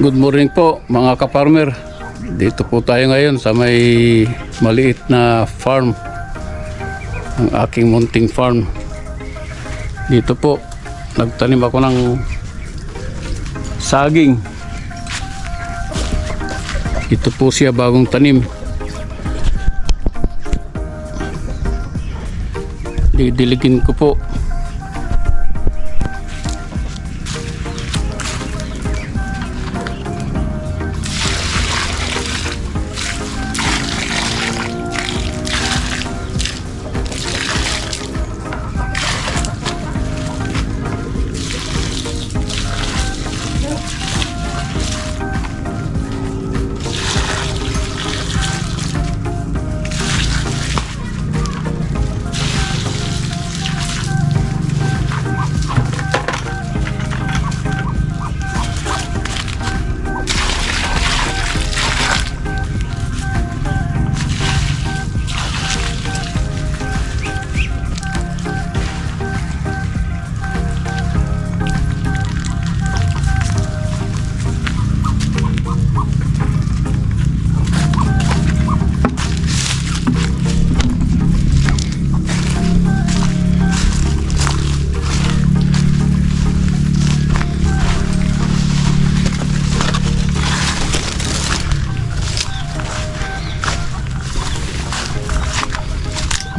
Good morning po mga ka-farmer. Dito po tayo ngayon sa may maliit na farm. Ang aking munting farm. Dito po, nagtanim ako ng saging. Ito po siya bagong tanim. Didiligin ko po.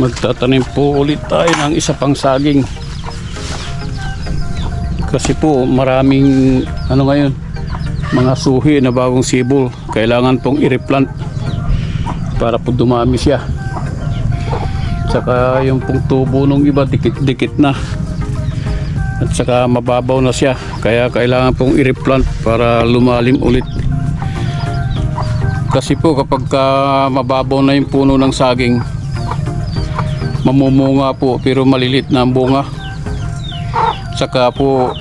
Magtatanim po ulit tayo ng isa pang saging. Kasi po maraming ano ngayon mga suhi na bagong sibol. Kailangan pong i-replant para po dumami siya. Saka yung pong tubo nung iba dikit-dikit na. At saka mababaw na siya. Kaya kailangan pong i-replant para lumalim ulit. Kasi po kapag ka mababaw na yung puno ng saging mamumunga po pero malilit na ang bunga. Saka po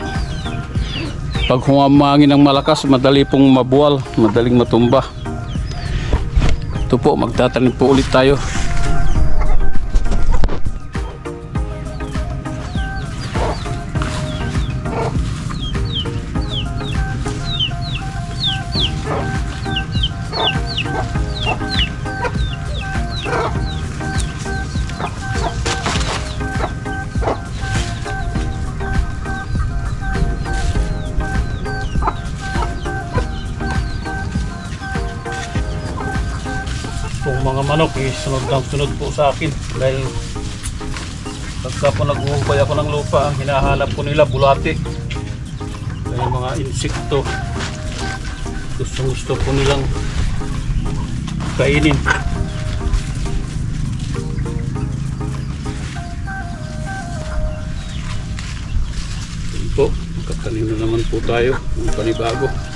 pag humamangin ng malakas madali pong mabuwal madaling matumba. Ito po magtatanim po ulit tayo mga manok eh, sunod ng sunod po sa akin dahil pagka po nag-uumpay ako ng lupa, ang hinahanap ko nila bulate. Dahil mga insekto, gusto gusto po nilang kainin. Po, katanim na naman po tayo ng panibago.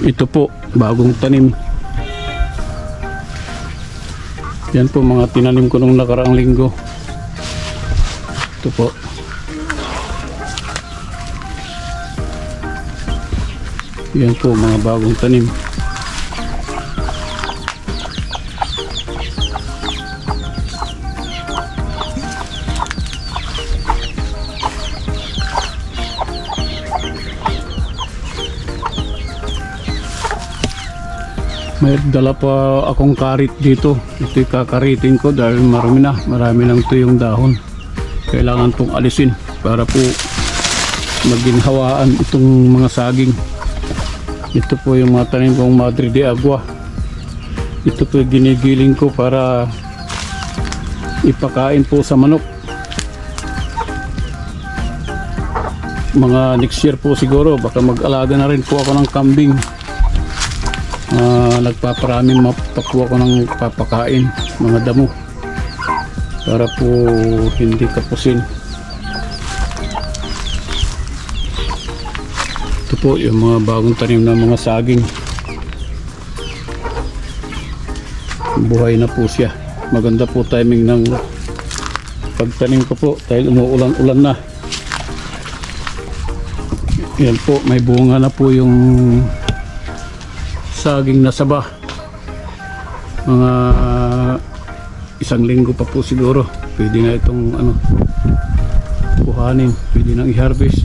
Ito po, bagong tanim. Yan po mga tinanim ko nung nakaraang linggo. Ito po. Yan po mga bagong tanim. May dala pa akong karit dito. Ito kakaritin ko dahil marami na. Marami lang ito yung dahon. Kailangan pong alisin para po maginhawaan itong mga saging. Ito po yung mga tanim kong Madre de Agua. Ito po ginigiling ko para ipakain po sa manok. Mga next year po siguro baka mag-alaga na rin po ako ng kambing nagpaparami mapakuha ko ng papakain mga damo para po hindi kapusin ito po yung mga bagong tanim na mga saging. Buhay na po siya. Maganda po timing ng pagtanim ko po dahil umuulan-ulan na. Yan po may bunga na po yung saging na saba. Mga isang linggo pa po siguro pwede na itong ano kuhanin pwede nang i-harvest.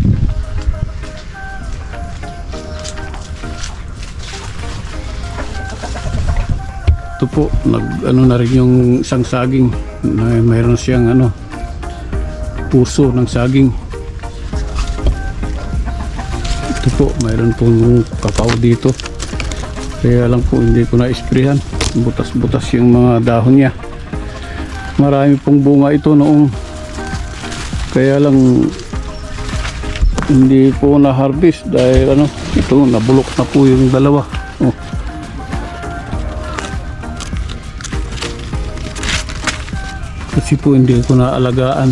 Ito po nag ano na rin yung isang saging. Na mayroon siyang ano puso ng saging. Ito po mayroon pong kakao dito kaya lang po hindi ko na isprehan butas butas yung mga dahon niya. Marami pong bunga ito noong kaya lang hindi po na harvest dahil ano ito nabulok na po yung dalawa. Oh. kasi po hindi ko na alagaan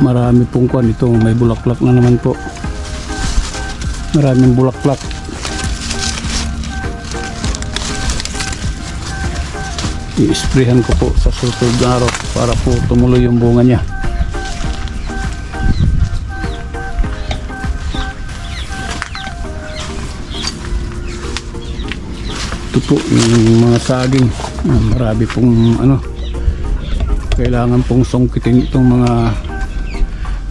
marami pong kwan ito may bulaklak na naman po maraming bulaklak. I-sprayhan ko po sa susunod araw para po tumuloy yung bunga niya. Ito po yung mga saging. Ah, marami pong ano kailangan pong sungkitin itong mga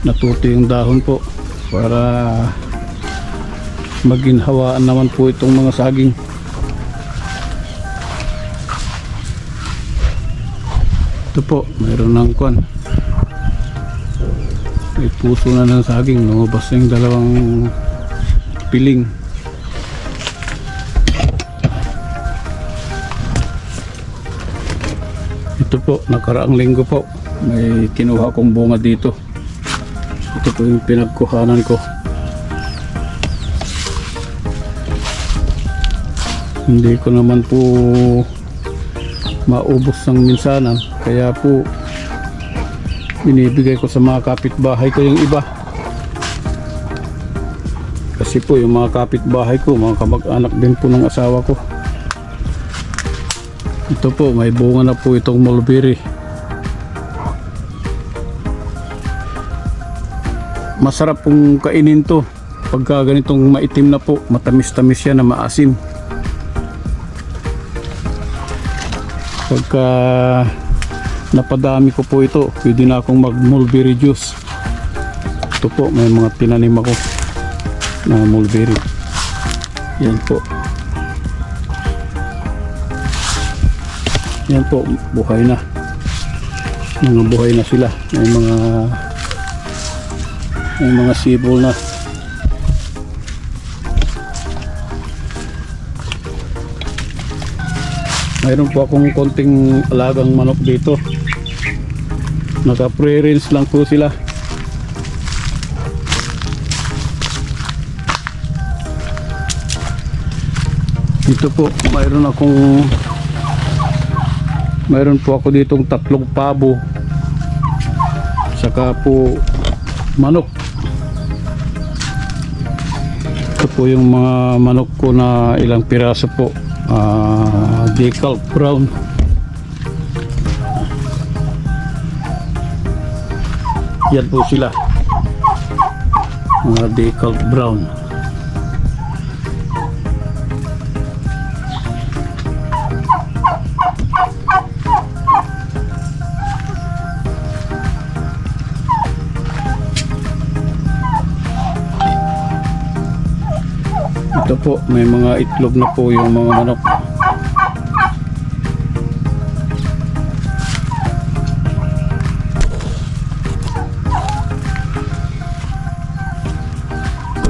natuto yung dahon po para maginhawaan naman po itong mga saging. Ito po mayroon ng kwan. May puso na ng saging lumabas yung dalawang piling. Ito po nakaraang linggo po may kinuha kong bunga dito. Ito po yung pinagkuhanan ko hindi ko naman po maubos ng minsanan. Kaya po binibigay ko sa mga kapitbahay ko yung iba. Kasi po yung mga kapitbahay ko mga kamag-anak din po ng asawa ko. Ito po may bunga na po itong mulberry. Masarap pong kainin to. Pagka ganitong maitim na po matamis-tamis yan na maasim pagka napadami ko po ito pwede na akong mag mulberry juice. Ito po may mga tinanim ako na mulberry. Yan po. Yan po buhay na. Mga buhay na sila. May mga may mga sibol na mayroon po akong konting alagang manok dito. Naka pre-rinse lang po sila. Dito po mayroon akong mayroon po ako ditong tatlong pabo. Saka po manok. Ito po yung mga manok ko na ilang piraso po. Ah decal brown yan po sila. Mga decal brown ito po may mga itlog na po yung mga manok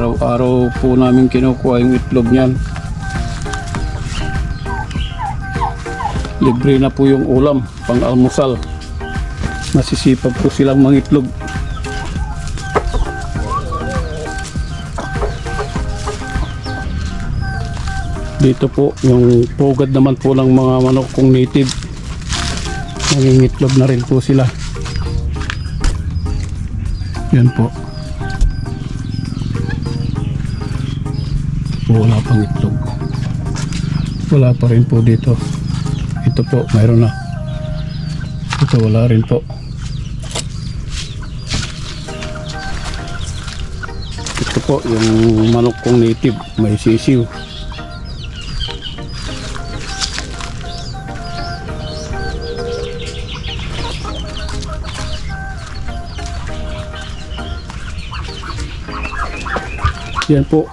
araw-araw po namin kinukuha yung itlog niyan. Libre na po yung ulam pang almusal masisipag po silang mangitlog. Dito po yung pugad naman po ng mga manok kong native. Nangingitlog na rin po sila. Yan po wala pang itlog. Wala pa rin po dito. Ito po mayroon na. Ito wala rin po. Ito po yung manok kong native may sisiw. Yan po.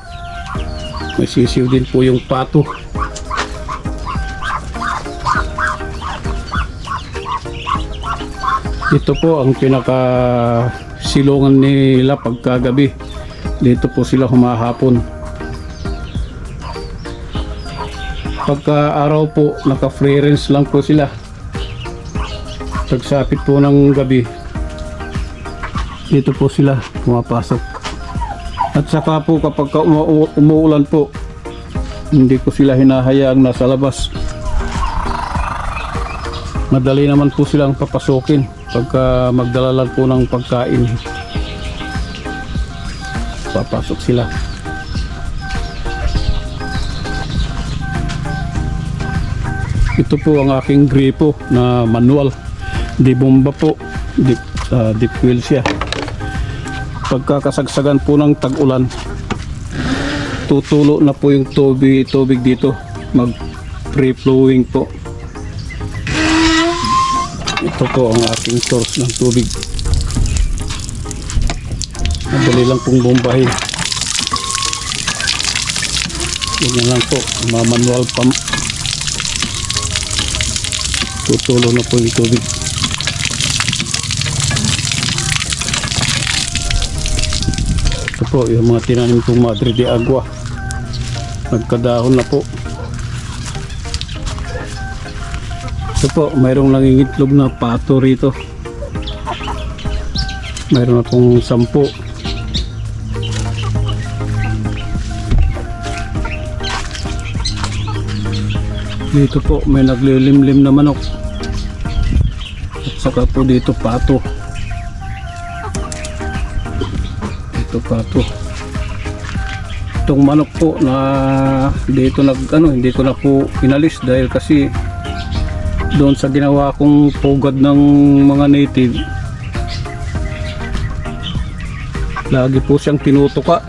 May sisiw din po yung pato. Ito po ang pinaka silungan nila pagkagabi. Dito po sila humahapon. Pagka araw po, naka free lang po sila. Pagsapit po ng gabi, dito po sila pumapasok. At saka po kapag ka umu- umuulan po, hindi ko sila hinahayaang nasa labas. Madali naman po silang papasukin pagka magdala lang po ng pagkain. Papasok sila. Ito po ang aking gripo na manual. Di bomba po. Deep, ah, deep wheel siya. Pagkakasagsagan po ng tag-ulan, tutulo na po yung tubig, tubig dito. Mag free flowing po. Ito po ang aking source ng tubig. Madali lang pong bombahin. Ganyan lang po. Mamanual pump. Tutulo na po yung tubig. Po yung mga tinanim kong Madre de Agua. Nagkadahon na po. Ito po, mayroong nangingitlog na pato rito. Mayroon na pong sampu. Dito po, may naglilimlim na manok. At saka po dito pato. Dito pato. Itong manok po na dito nag ano, hindi ko na po inalis dahil kasi doon sa ginawa kong pugad ng mga native lagi po siyang tinutuka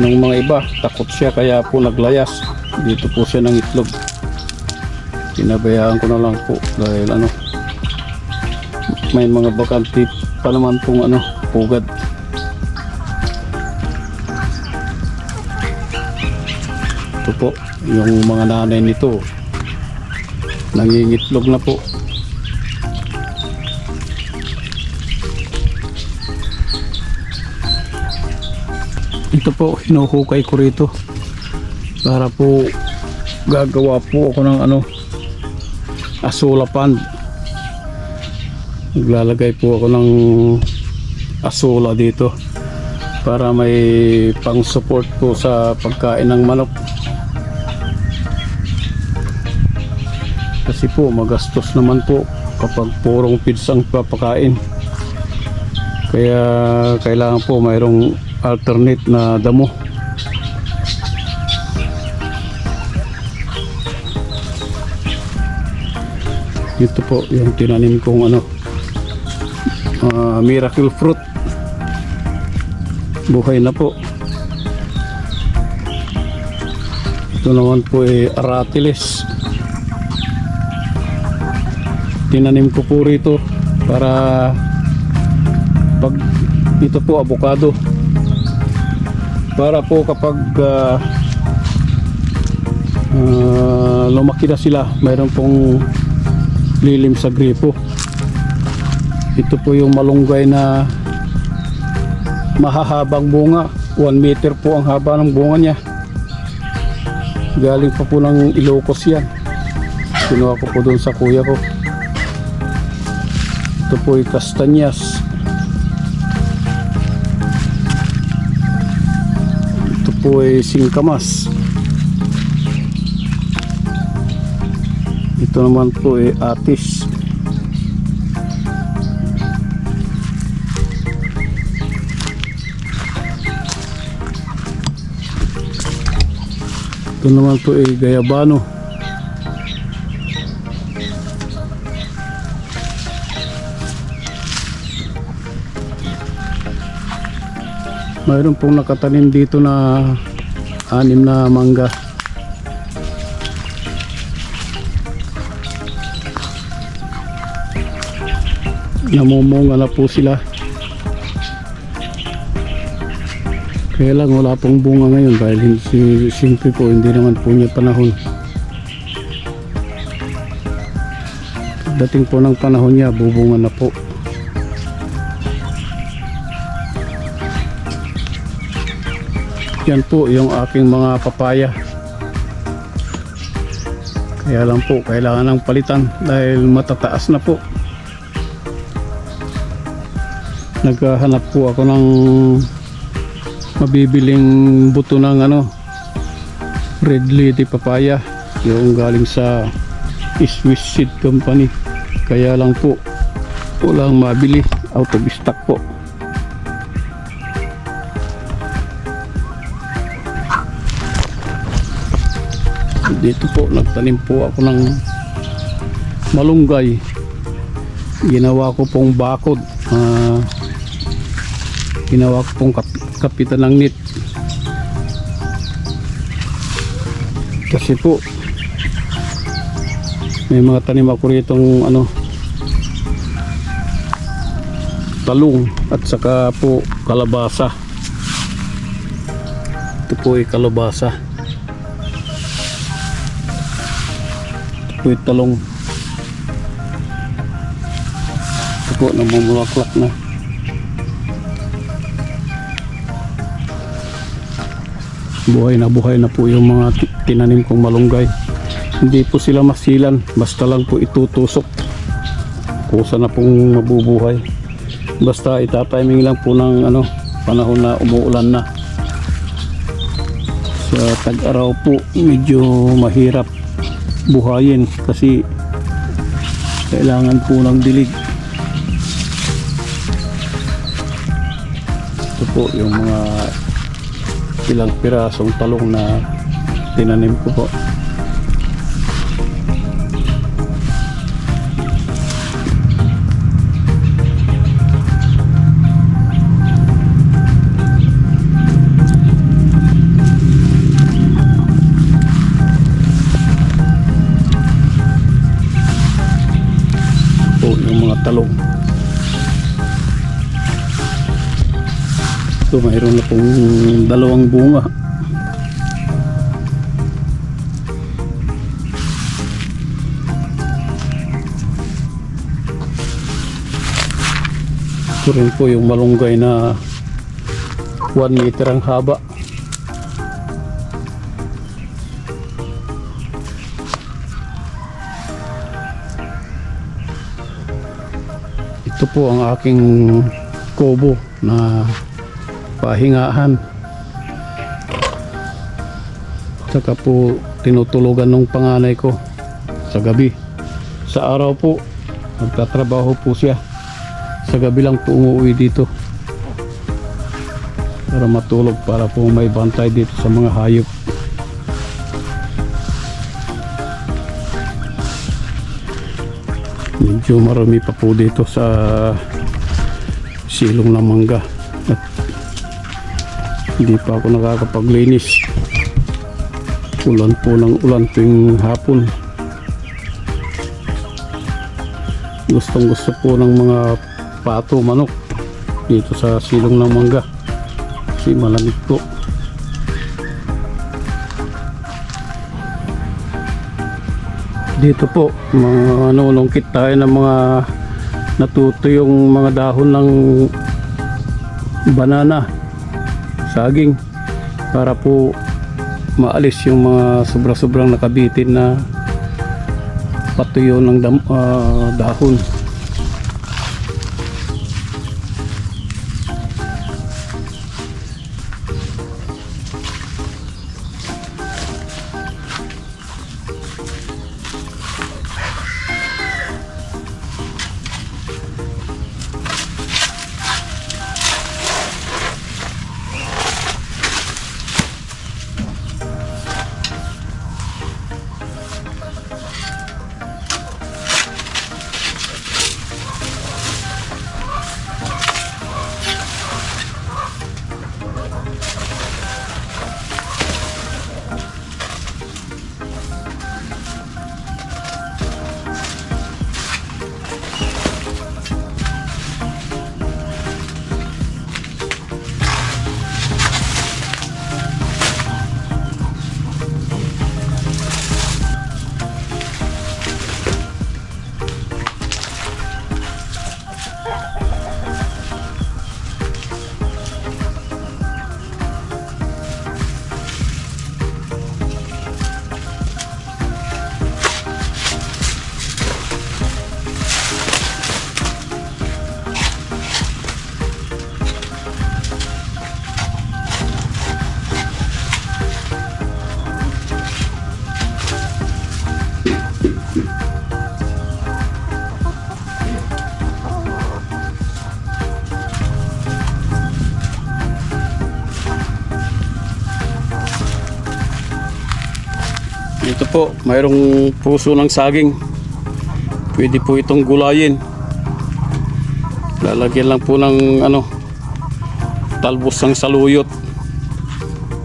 ng mga iba. Takot siya kaya po naglayas. Dito po siya ng itlog. Pinabayaan ko na lang po dahil ano may mga bakante pa naman pong ano pugad po. Yung mga nanay nito nangingitlog na po. Ito po hinuhukay ko rito para po gagawa po ako ng ano asula pond maglalagay po ako ng asula dito para may pang support po sa pagkain ng manok kasi po magastos naman po kapag purong feeds ang papakain. Kaya kailangan po mayroong alternate na damo. Ito po yung tinanim kong ano ah, miracle fruit. Buhay na po. Ito naman po ay aratiles tinanim ko po rito para pag ito po avocado para po kapag ah, ah, lumaki na sila mayroon pong lilim sa gripo. Ito po yung malunggay na mahahabang bunga. 1 meter po ang haba ng bunga niya. Galing pa po ng Ilocos yan. Kinuha ko po doon sa kuya ko ito po ay kastanyas ito po ay singkamas. Ito naman po ay atis. Ito naman po ay gayabano mayroon pong nakatanim dito na anim na mangga namumunga na po sila Kaya lang wala pong bunga ngayon dahil hindi, simple po hindi naman po niya panahon. Dating po ng panahon niya, bubunga na po. Yan po yung aking mga papaya. Kaya lang po, kailangan ng palitan dahil matataas na po. Naghahanap po ako ng mabibiling buto ng ano, red lady papaya. Yung galing sa Swiss Seed Company. Kaya lang po, walang mabili. Out of stock po. Dito po nagtanim po ako ng malunggay. Ginawa ko pong bakod. Ah, ginawa ko pong kap kapitan ng nit. Kasi po may mga tanim ako ritong ano talong at saka po kalabasa. Ito po ay kalabasa ay talong. Ito po namumulaklak na. Buhay na buhay na po yung mga ti- tinanim kong malunggay. Hindi po sila masilan basta lang po itutusok. Kusa na pong mabubuhay. Basta itatiming lang po ng ano panahon na umuulan na. Sa tag-araw po medyo mahirap buhayin kasi kailangan po ng dilig. Ito po yung mga ilang pirasong talong na tinanim ko po ito mayroon na pong dalawang bunga. Ito rin po yung malunggay na 1 meter ang haba. Ito po ang aking kobo na pahingahan. Saka po tinutulugan ng panganay ko sa gabi. Sa araw po nagtatrabaho po siya. Sa gabi lang po umuwi dito para matulog para po may bantay dito sa mga hayop. Medyo marami pa po dito sa silong ng mangga hindi pa ako nakakapaglinis. Ulan po ng ulan tuwing hapon. Gustong gusto po ng mga pato manok dito sa silong ng mangga. Kasi malamig po. Dito po mga nanunungkit tayo ng mga natuto yung mga dahon ng banana saging para po maalis yung mga sobra-sobrang nakabitin na patuyo ng dam, ah, dahon Ito po, mayroong puso ng saging. Pwede po itong gulayin. Lalagyan lang po ng ano, talbos ng saluyot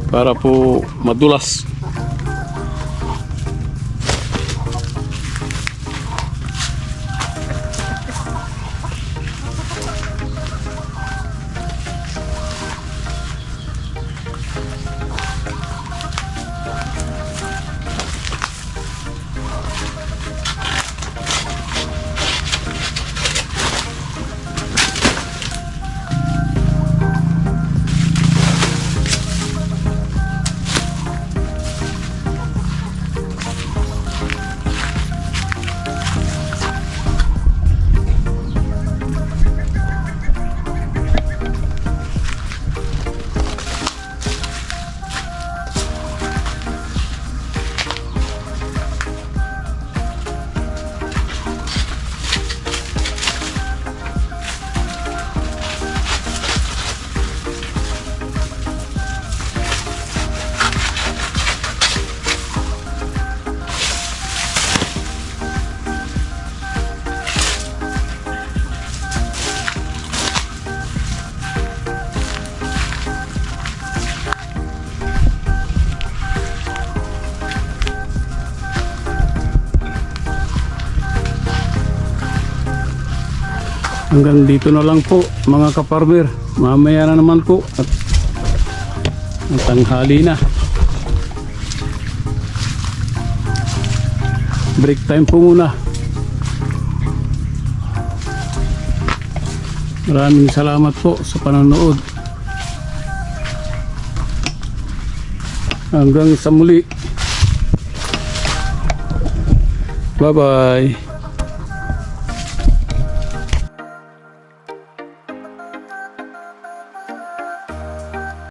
para po madulas. Hanggang dito na lang po mga kaparmer. Mamaya na naman po at ang tanghali na. Break time po muna. Maraming salamat po sa panonood. Hanggang sa muli. Bye-bye.